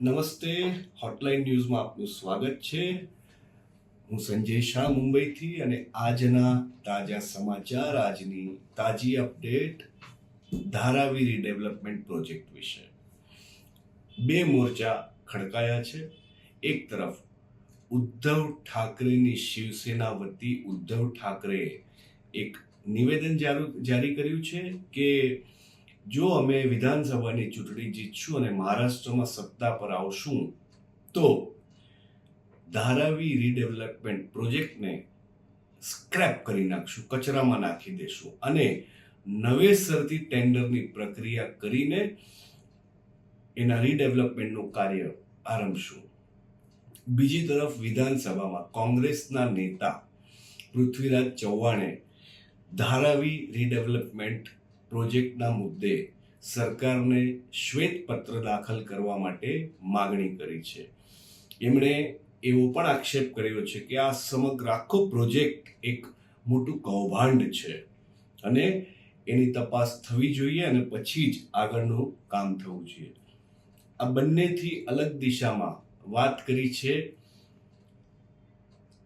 નમસ્તે હોટલાઇન ન્યૂઝમાં આપનું સ્વાગત છે. હું સંજય શાહ મુંબઈથી અને આજના તાજા સમાચાર, આજની તાજી અપડેટ ધારાવી રીડેવલપમેન્ટ પ્રોજેક્ટ વિશે. બે મોરચા ખડકાયા છે. એક તરફ ઉદ્ધવ ઠાકરેની શિવસેના વતી ઉદ્ધવ ઠાકરેએ એક નિવેદન જારી કર્યું છે કે જો અમે વિધાનસભાની ચૂંટણી જીતશું અને મહારાષ્ટ્રમાં સત્તા પર આવશું, તો ધારાવી રીડેવલપમેન્ટ પ્રોજેક્ટને સ્ક્રેપ કરી નાખશું, કચરામાં નાખી દેશું અને નવેસરથી ટેન્ડરની પ્રક્રિયા કરીને એના રીડેવલપમેન્ટનું કાર્ય આરંભશું. બીજી તરફ વિધાનસભામાં કોંગ્રેસના નેતા પૃથ્વીરાજ ચૌહાણે ધારાવી રીડેવલપમેન્ટ પ્રોજેક્ટના મુદ્દે સરકારને શ્વેતપત્ર દાખલ કરવા માટે માગણી કરી છે. એમણે એવો પણ આક્ષેપ કર્યો છે કે આ સમગ્ર આખો પ્રોજેક્ટ એક મોટું કૌભાંડ છે અને એની તપાસ થવી જોઈએ અને પછી જ આગળનું કામ થવું જોઈએ. આ બંનેથી અલગ દિશામાં વાત કરી છે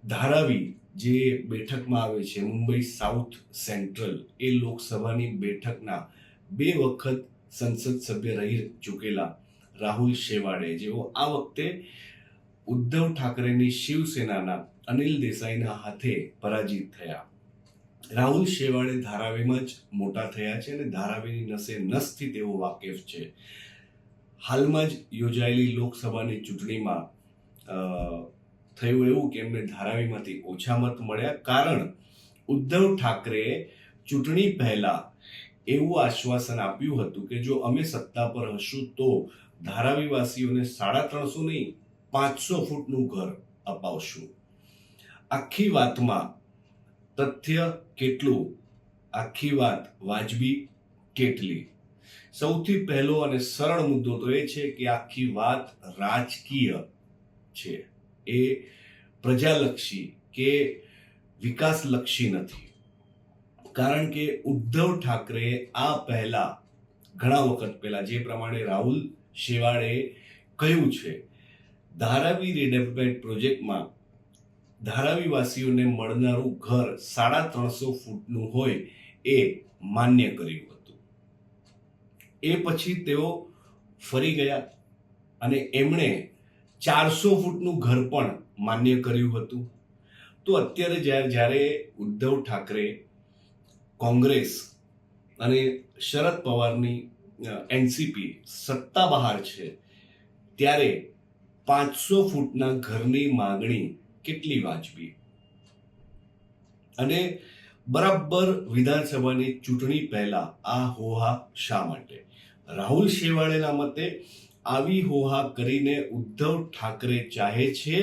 ધારાવી જે બેઠકમાં આવે છે, મુંબઈ સાઉથ સેન્ટ્રલ, એ લોકસભાની બેઠકના બે વખત સંસદ સભ્ય રહી ચૂકેલા રાહુલ શેવાડે જેઓ આ વખતે ઉદ્ધવ ઠાકરેની શિવસેનાના અનિલ દેસાઈના હાથે પરાજિત થયા. રાહુલ શેવાડે ધારાવીમાં જ મોટા થયા છે અને ધારાવીની નસે નસથી તેઓ વાકેફ છે. હાલમાં જ યોજાયેલી લોકસભાની ચૂંટણીમાં થયું એવું કે એમને ધારાવીમાંથી ઓછા મત મળ્યા? કારણ ઉદ્ધવ ઠાકરેએ ચૂંટણી પહેલા એવું આશ્વાસન આપ્યું હતું કે જો અમે સત્તા પર હશું તો ધારાવીવાસીઓને સાડા ત્રણસો નહીં, પાંચસો ફૂટનું ઘર અપાવશું. આખી વાતમાં તથ્ય કેટલું? આખી વાત વાજબી કેટલી? સૌથી પહેલો અને સરળ મુદ્દો તો એ છે કે આખી વાત રાજકીય છે. એ પ્રજાલક્ષી કે વિકાસલક્ષી નથી. કારણ કે ઉદ્ધવ ઠાકરે આ પહેલા ઘણા વખત પહેલા જે પ્રમાણે રાહુલ શેવાળે કહ્યું છે, ધારાવી રિડેવલપમેન્ટ પ્રોજેક્ટમાં ધારાવીવાસીઓને મળનારું ઘર સાડા ત્રણસો ફૂટનું હોય એ માન્ય કર્યું હતું. એ પછી તેઓ ફરી ગયા અને એમણે ચારસો ફૂટનું ઘર પણ માન્ય કર્યું હતું. તો અત્યારે જ્યારે જ્યારે ઉદ્ધવ ઠાકરે કોંગ્રેસ અને શરદ પવારની એનસીપી સત્તા બહાર છે, ત્યારે પાંચસો ફૂટના ઘરની માગણી કેટલી વાજબી? અને બરાબર વિધાનસભાની ચૂંટણી પહેલા આ હોહા શા માટે? રાહુલ શેવાળેના મતે આવી હોહા કરીને ઉદ્ધવ ઠાકરે ચાહે છે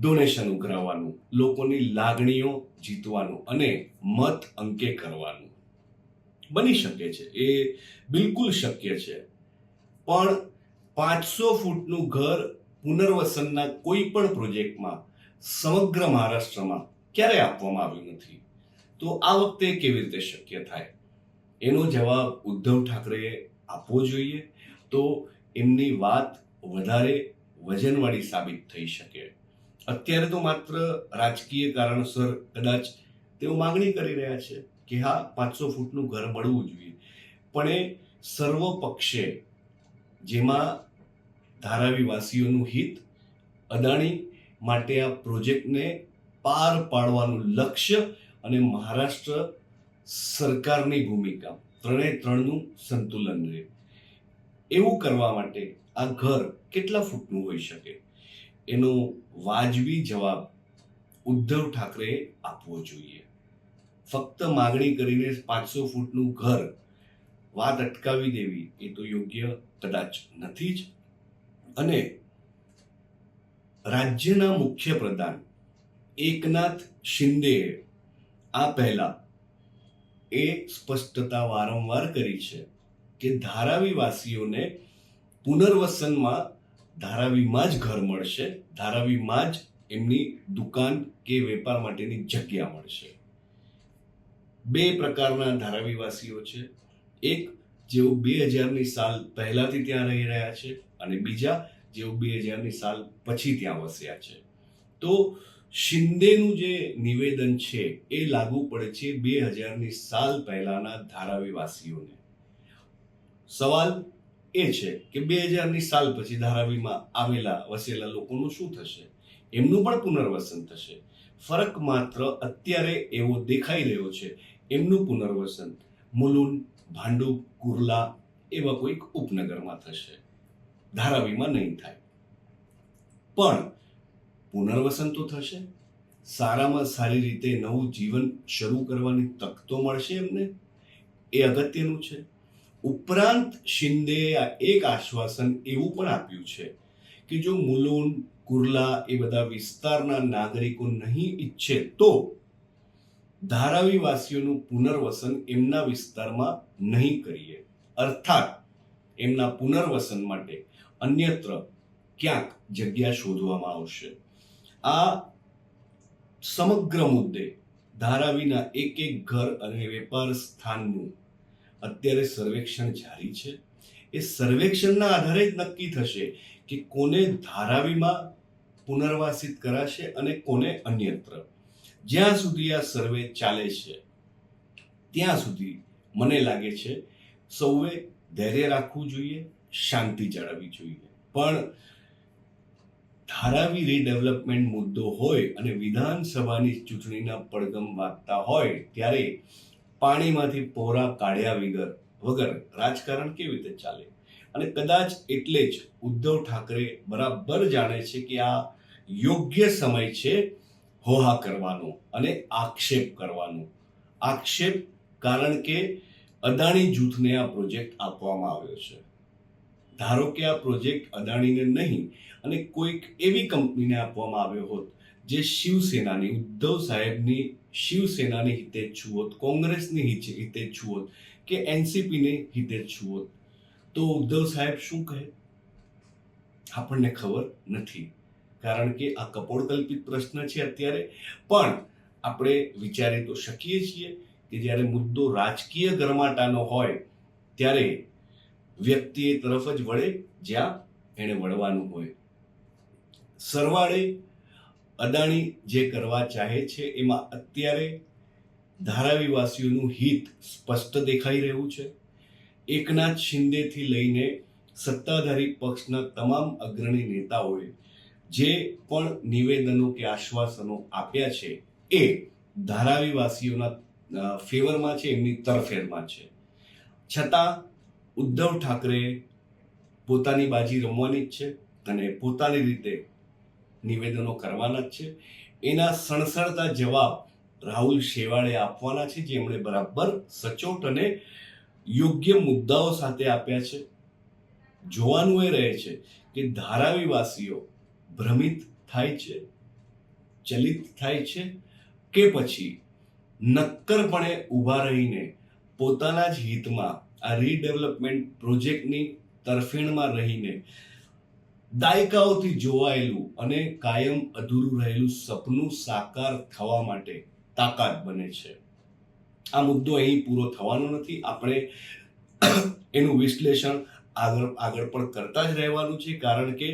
ડોનેશન ઉઘરાવવાનું, લોકોની લાગણીઓ જીતવાનું અને મત અંકે કરવાનું. બની શકે છે, એ બિલકુલ શક્ય છે. પણ પાંચસો ફૂટનું ઘર પુનર્વસનના કોઈ પણ પ્રોજેક્ટમાં સમગ્ર મહારાષ્ટ્રમાં ક્યારે આપવામાં આવ્યું નથી? તો આ વખતે કેવી રીતે શક્ય થાય? એનો જવાબ ઉદ્ધવ ઠાકરેએ આપવો જોઈએ. તો એમની વાત વધારે વજનવાળી સાબિત થઈ શકે. અત્યારે તો માત્ર રાજકીય કારણસર કદાચ તેઓ માગણી કરી રહ્યા છે કે હા, પાંચસો ફૂટનું ઘર મળવું જોઈએ. પણ એ સર્વ પક્ષે જેમાં ધારાવીવાસીઓનું હિત, અદાણી માટે આ પ્રોજેક્ટને પાર પાડવાનું લક્ષ્ય અને મહારાષ્ટ્ર સરકારની ભૂમિકા. ત્રણે ત્રણનું સંતુલન રહે. એવું કરવા માટે આ ઘર કેટલા ફૂટનું હોઈ શકે? એનો વાજબી જવાબ ઉદ્ધવ ઠાકરે આપવો જોઈએ. ફક્ત માગણી કરીને પાંચસો ફૂટનું ઘર વાત અટકાવી દેવી એ તો યોગ્ય કદાચ નથી જ. અને રાજ્યના મુખ્ય પ્રધાન એકનાથ શિંદે આ પહેલા એ સ્પષ્ટતા વારંવાર કરી છે કે ધારાવીવાસીઓને પુનર્વસનમાં ધારાવીમાં જ ઘર મળશે, ધારાવીમાં જ એમની દુકાન કે વેપાર માટેની જગ્યા મળશે. બે પ્રકારના ધારાવીવાસીઓ છે. એક જેઓ બે હજારની સાલ પહેલાથી ત્યાં રહી રહ્યા છે અને બીજા જેઓ બે હજારની સાલ પછી ત્યાં વસ્યા છે. તો શિંદેનું જે નિવેદન છે એ લાગુ પડે છે બે હજારની સાલ પહેલાના ધારાવીવાસીઓને. સવાલ એ છે કે બે હજારની સાલ પછી ધારાવીમાં આવેલા વસેલા લોકોનું શું થશે? એમનું પણ પુનર્વસન થશે. ફરક માત્ર અત્યારે એવો દેખાઈ રહ્યો છે, એમનું પુનર્વસન મુલુન, ભાંડુપ, કુર્લા એવા કોઈક ઉપનગરમાં થશે. ધારાવીમાં નહીં થાય. પણ પુનર્વસન તો થશે. સારામાં સારી રીતે નવું જીવન શરૂ કરવાની તક તો મળશે એમને. એ અગત્યનું છે. ઉપરાંત શિંદેએ એક આશ્વાસન એવું પણ આપ્યું છે કે જો મુલુન, કુર્લા એ બધા વિસ્તારના નાગરિકો નહીં ઈચ્છે તો ધારાવીવાસીઓનું પુનર્વસન એમના વિસ્તારમાં નહીં કરીએ. અર્થાત એમના પુનર્વસન માટે અન્યત્ર ક્યાંક જગ્યા શોધવામાં આવશે. આ સમગ્ર મુદ્દે ધારાવીના એક એક ઘર અને વેપાર સ્થાનનું અત્યારે સર્વેક્ષણ જારી છે. એ સર્વેક્ષણના આધારે જ નક્કી થશે કે કોને ધારાવીમાં પુનર્વાસિત કરાશે અને કોને અન્યત્ર. જ્યાં સુધી આ સર્વે ચાલે છે, ત્યાં સુધી મને લાગે છે સૌએ ધૈર્ય રાખવું જોઈએ, શાંતિ જાળવવી જોઈએ. પણ ધારાવી રીડેવલપમેન્ટ મુદ્દો હોય અને વિધાનસભાની ચૂંટણીના પડગમ વાગતા હોય, ત્યારે પાણીમાંથી પોરા કાઢ્યા વગર વગર રાજકારણ કેવી રીતે ચાલે? અને કદાચ એટલે જ ઉદ્ધવ ઠાકરે બરાબર જાણે છે કે આ યોગ્ય સમય છે હોહા કરવાનો અને આક્ષેપ કરવાનો. આક્ષેપ કારણ કે અદાણી જૂથને આ પ્રોજેક્ટ આપવામાં આવ્યો છે. ધારો કે આ પ્રોજેક્ટ અદાણીને નહીં અને કોઈક એવી કંપનીને આપવામાં આવ્યો હોત જે શિવસેનાની, ઉદ્ધવ સાહેબની શિવસેનાની હિતેચ્છુ હોત, કોંગ્રેસની હિતે હોત કે એનસીપીની હિતેચ્છુ હોત, તો ઉદ્ધવ સાહેબ શું કહે? આપણને ખબર નથી, કારણ કે આ કપોળકલ્પિત પ્રશ્ન છે અત્યારે. પણ આપણે વિચારી તો શકીએ છીએ કે જ્યારે મુદ્દો રાજકીય ગરમાટાનો હોય, ત્યારે વ્યક્તિ એ તરફ જ વળે જ્યાં એણે વળવાનું હોય. સરવાળે અદાણી જે કરવા ચાહે છે, એમાં અત્યારે ધારાવીવાસીઓનું હિત સ્પષ્ટ દેખાઈ રહ્યું છે. એકનાથ શિંદેથી લઈને સત્તાધારી પક્ષના તમામ અગ્રણી નેતાઓએ જે પણ નિવેદનો કે આશ્વાસનો આપ્યા છે, એ ધારાવીવાસીઓના ફેવરમાં છે, એમની તરફેરમાં છે. છતાં ઉદ્ધવ ઠાકરે પોતાની બાજી રમવાની જ છે અને પોતાની રીતે નિવેદનો કરવાના જ છે. એના સણસણતા જવાબ રાહુલ શેવાળે આપવાના છે, જે એમણે બરાબર સચોટ અને યોગ્ય મુદ્દાઓ સાથે આપ્યા છે. જોવાનું એ રહે છે કે ધારાવીવાસીઓ ભ્રમિત થાય છે, ચલિત થાય છે કે પછી નક્કરપણે ઊભા રહીને પોતાના જ હિતમાં આ રીડેવલપમેન્ટ પ્રોજેક્ટની તરફેણમાં રહીને દાયકાઓથી જોવાયેલું અને કાયમ અધૂરું રહેલું સપનું સાકાર થવા માટે તાકાત બને છે. આ મુદ્દો અહીં પૂરો થવાનો નથી. આપણે એનું વિશ્લેષણ આગળ આગળ પણ કરતા જ રહેવાનું છે, કારણ કે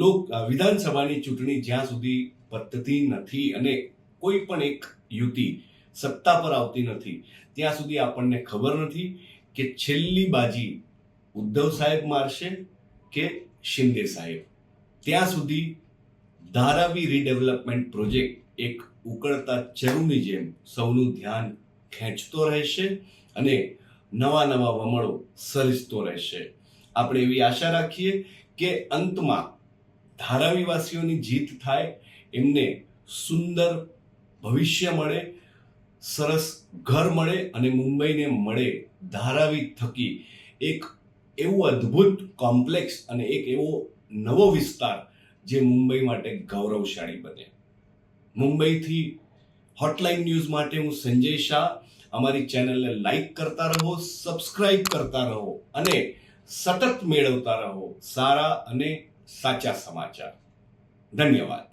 લોક, વિધાનસભાની ચૂંટણી જ્યાં સુધી પદ્ધતિ નથી અને કોઈ પણ એક યુતિ સત્તા પર આવતી નથી, ત્યાં સુધી આપણને ખબર નથી કે છેલ્લી બાજી ઉદ્ધવ સાહેબ મારશે કે શિંદે સાહેબ? ત્યાં સુધી ધારાવી રીડેવલપમેન્ટ પ્રોજેક્ટ એક ઉકળતા ચરુની જેમ સૌનું ધ્યાન ખેંચતો રહેશે અને નવા નવા વમળો સર્જતો રહેશે. આપણે એવી આશા રાખીએ કે અંતમાં ધારાવીવાસીઓની જીત થાય, એમને સુંદર ભવિષ્ય મળે સરસ ઘર મળે અને મુંબઈને મળે, ધારાવી થકી. એક એવું અદ્ભુત કોમ્પ્લેક્સ અને એક એવો નવો વિસ્તાર જે મુંબઈ માટે ગૌરવશાળી બને. મુંબઈથી હોટલાઇન ન્યૂઝ માટે હું સંજય શાહ. અમારી ચેનલને લાઈક કરતા રહો સબસ્ક્રાઈબ કરતા રહો અને સતત મેળવતા રહો. સારા અને સાચા સમાચાર. ધન્યવાદ.